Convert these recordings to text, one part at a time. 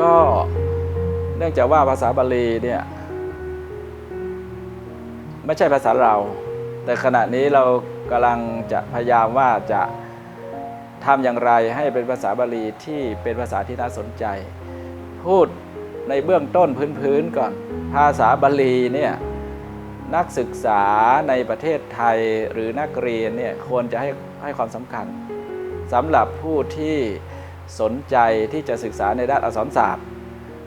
ก็เนื่องจากว่าภาษาบาลีเนี่ยไม่ใช่ภาษาเรา แต่ขณะนี้เรากำลังจะพยายามว่าจะ ทำอย่างไรให้เป็นภาษาบาลีที่เป็นภาษาที่น่าสนใจ พูดในเบื้องต้นพื้นๆก่อน ภาษาบาลีเนี่ยนักศึกษาในประเทศไทยหรือนักเรียนเนี่ยควรจะให้ให้ความสำคัญสำหรับผู้ที่สนใจที่จะศึกษาในด้านอักษรศาสตร์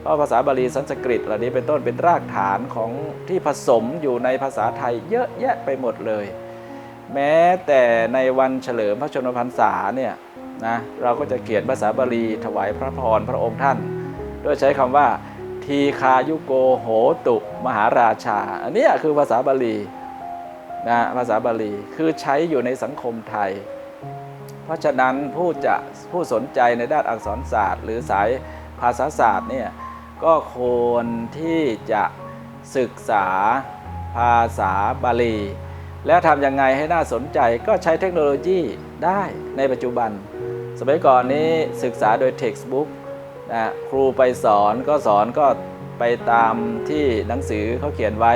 เพราะภาษาบาลีสันสกฤตเหล่านี้เป็นต้นเป็นรากฐานของที่ผสมอยู่ในภาษาไทยเยอะแยะไปหมดเลย แม้แต่ในวันเฉลิมพระชนมพรรษาเนี่ย นะเราก็จะเขียนภาษาบาลีถวายพระพรพระองค์ท่าน โดยใช้คำว่า ทีคายุโกโหตุ มหาราชา อันนี้คือภาษาบาลีนะภาษาบาลีคือใช้อยู่ในสังคมไทย เพราะฉะนั้นผู้จะผู้สนใจในด้านอักษรศาสตร์ หรือสายภาษาศาสตร์เนี่ยก็ควรที่จะศึกษาภาษาบาลี แล้วทำยังไงให้น่าสนใจก็ใช้เทคโนโลยีได้ในปัจจุบัน สมัยก่อนนี้ศึกษาโดย textbook นะครูไปสอนก็สอนก็ไปตามที่หนังสือเขาเขียนไว้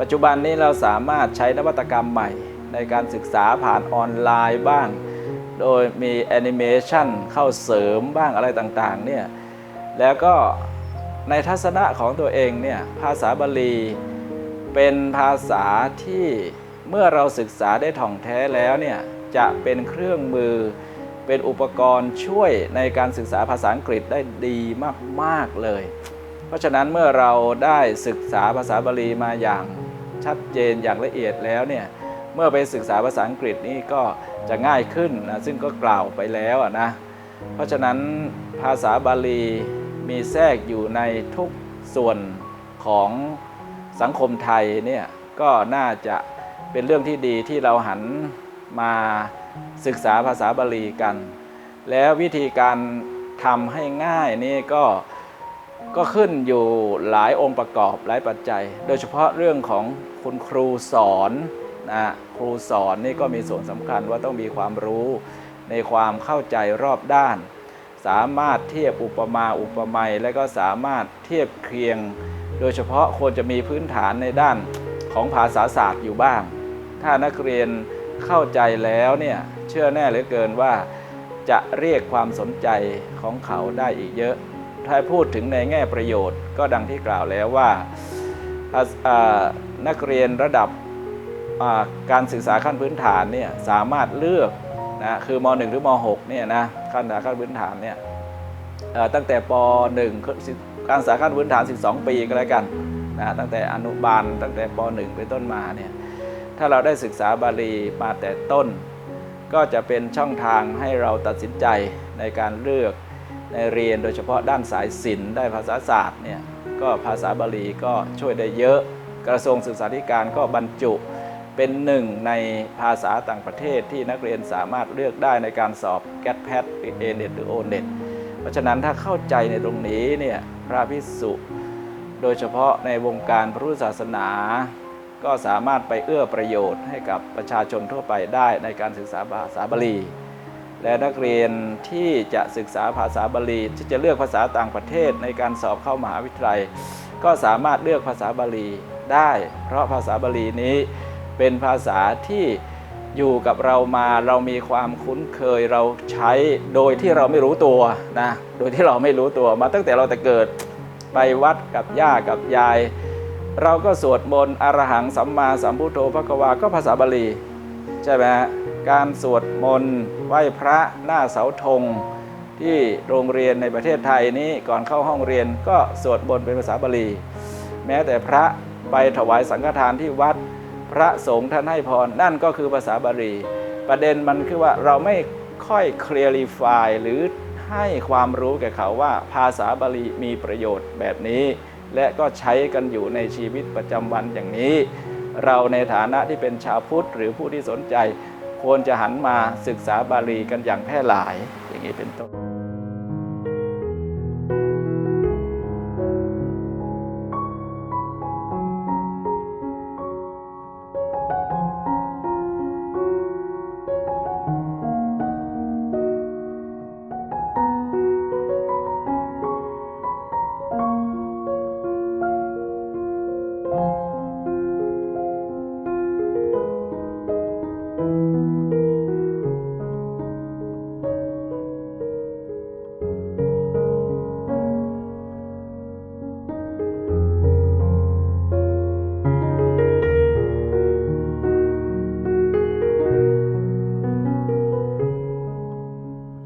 ปัจจุบันนี้เราสามารถใช้นวัตกรรมใหม่ ในการศึกษาผ่านออนไลน์บ้าง โดยมีแอนิเมชันเข้าเสริมบ้างอะไรต่างๆเนี่ยแล้วก็ในทัศนะของตัวเองเนี่ยภาษาบาลีเป็นภาษาที่เมื่อเราศึกษาได้ถ่องแท้แล้วเนี่ยจะเป็นเครื่องมือ เป็นอุปกรณ์ช่วยในการศึกษาภาษาอังกฤษได้ดีมาก ๆ เลย เพราะฉะนั้นเมื่อเราได้ศึกษาภาษาบาลีมาอย่างชัดเจนอย่างละเอียดแล้วเนี่ยเมื่อไปศึกษาภาษาอังกฤษนี่ก็จะง่ายขึ้นนะซึ่งก็กล่าวไปแล้วนะเพราะฉะนั้นภาษาบาลีมีแทรกอยู่ในทุกส่วนของสังคมไทยเนี่ยก็น่าจะเป็นเรื่องที่ดีที่เราหันมา ศึกษาภาษาบาลีกัน แล้ววิธีการทำให้ง่ายนี่ก็ก็ขึ้นอยู่หลายองค์ประกอบหลายปัจจัย โดยเฉพาะเรื่องของคุณครูสอนนะครูสอนนี่ก็มีส่วนสำคัญว่าต้องมีความรู้ในความเข้าใจรอบด้าน สามารถเทียบอุปมาอุปไมยและก็สามารถเทียบเคียง โดยเฉพาะควรจะมีพื้นฐานในด้านของภาษาศาสตร์อยู่บ้าง ถ้านักเรียน เข้าใจแล้วเนี่ยเชื่อแน่เหลือเกินว่าจะเรียกความสนใจของเขาได้อีกเยอะ ถ้าพูดถึงในแง่ประโยชน์ ก็ดังที่กล่าวแล้วว่านักเรียนระดับการศึกษาขั้นพื้นฐานเนี่ยสามารถเลือกนะคือม .1 หรือม .6 เนี่ยนะขั้นศึกษาขั้นพื้นฐานเนี่ยตั้งแต่ป .1 การศึกษาขั้นพื้นฐาน 12 ปีก็แล้วกันนะตั้งแต่อนุบาลตั้งแต่ป .1 เป็นต้นมาเนี่ย ถ้าเราได้ศึกษาบาลีมาแต่ต้น ก็จะเป็นช่องทางให้เราตัดสินใจในการเลือกในเรียนโดยเฉพาะด้านสายศิลป์ได้ภาษาศาสตร์เนี่ยก็ภาษาบาลีก็ช่วยได้เยอะ กระทรวงศึกษาธิการก็บรรจุเป็นหนึ่งในภาษาต่างประเทศที่นักเรียนสามารถเลือกได้ในการสอบ g a t p a t หรือ a n e t หรือ o n e t เพราะฉะนั้นถ้าเข้าใจในตรงนี้เนี่ยพระพิสุ โดยเฉพาะในวงการพระพุทธศาสนา ก็สามารถไปเอื้อประโยชน์ให้กับประชาชนทั่วไปได้ในการศึกษาภาษาบาลี และนักเรียนที่จะศึกษาภาษาบาลีที่จะเลือกภาษาต่างประเทศในการสอบเข้ามหาวิทยาลัย ก็สามารถเลือกภาษาบาลีได้ เพราะภาษาบาลีนี้เป็นภาษาที่อยู่กับเรามาเรามีความคุ้นเคยเราใช้โดยที่เราไม่รู้ตัวนะโดยที่เราไม่รู้ตัวมาตั้งแต่เราแต่เกิดไปวัดกับย่ากับยาย เราก็สวดมนต์อรหังสัมมาสัมพุทโธพระกวาก็ภาษาบาลีใช่ไหมฮะการสวดมนต์ไหว้พระหน้าเสาธงที่โรงเรียนในประเทศไทยนี้ก่อนเข้าห้องเรียนก็สวดมนต์เป็นภาษาบาลี แม้แต่พระไปถวายสังฆทานที่วัดพระสงฆ์ท่านให้พรนั่นก็คือภาษาบาลี ประเด็นมันคือว่าเราไม่ค่อยเคลียร์ฟายหรือให้ความรู้แก่เขาว่าภาษาบาลีมีประโยชน์แบบนี้ และก็ใช้กันอยู่ในชีวิตประจำวันอย่างนี้ เราในฐานะที่เป็นชาวพุทธหรือผู้ที่สนใจ ควรจะหันมาศึกษาบาลีกันอย่างแพร่หลายอย่างนี้เป็นต้น